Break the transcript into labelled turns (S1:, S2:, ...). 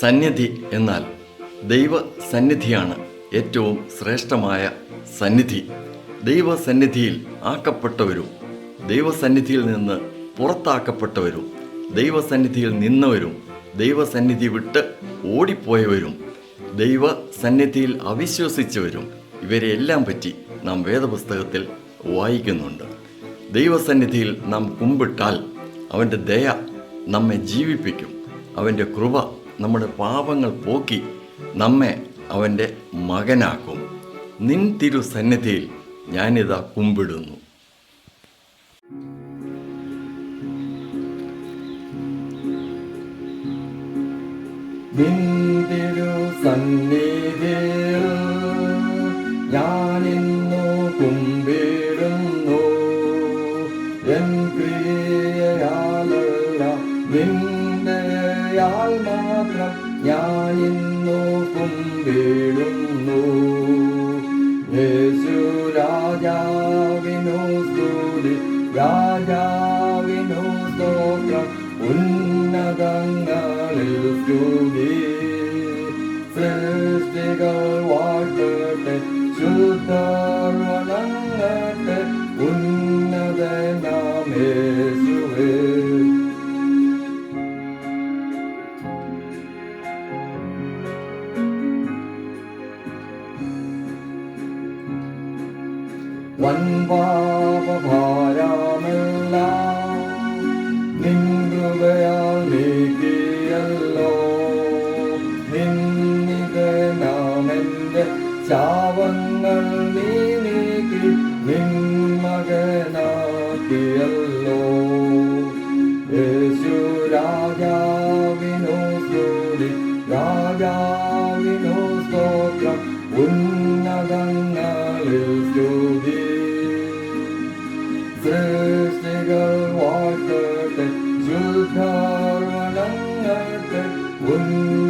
S1: സന്നിധി എന്നാൽ ദൈവ സന്നിധിയാണ് ഏറ്റവും ശ്രേഷ്ഠമായ സന്നിധി. ദൈവസന്നിധിയിൽ ആക്കപ്പെട്ടവരും ദൈവസന്നിധിയിൽ നിന്ന് പുറത്താക്കപ്പെട്ടവരും ദൈവസന്നിധിയിൽ നിന്നവരും ദൈവസന്നിധി വിട്ട് ഓടിപ്പോയവരും ദൈവ സന്നിധിയിൽ അവിശ്വസിച്ചവരും ഇവരെയെല്ലാം പറ്റി നാം വേദപുസ്തകത്തിൽ വായിക്കുന്നുണ്ട്. ദൈവസന്നിധിയിൽ നാം കുമ്പിട്ടാൽ അവന്റെ ദയ നമ്മെ ജീവിപ്പിക്കും. അവന്റെ കൃപ നമ്മുടെ പാപങ്ങൾ പോക്കി നമ്മെ അവന്റെ മകനാക്കും. നിൻ തിരു സന്നിധിയിൽ ഞാനിതാ കുമ്പിടുന്നു.
S2: നിന്തിരു കുമ്പിടുന്നു. എൻ ക്രിയയാലല്ല നിന്ദയാൽ മാത്രം ഞാൻ ഇന്നോക്കും കുമ്പിടുന്നു യേശു രാജാവിനോ സ്തുതി രാജാവിനോ സ്തോത്രം. ഉന്നതങ്ങളിൽ സ്തുതി. സൃഷ്ടികൾ വാഴ്ത്തട്ടെ ശുദ്ധ വളങ്ങട്ടെ ഉന്നത വൻപാപഭാരമെല്ലാം. നിൻകൃപയാൽ നീക്കിയല്ലോ. നിന്നിത് നാമെന്റെ ശാപങ്ങൾ നീ നീക്കി നിന്മകനാക്കിയല്ലോ യേശു രാജാവിനു സ്തുതി രാജാവിനു സ്തോത്രം. ഉന്നതങ്ങൾ Thank you.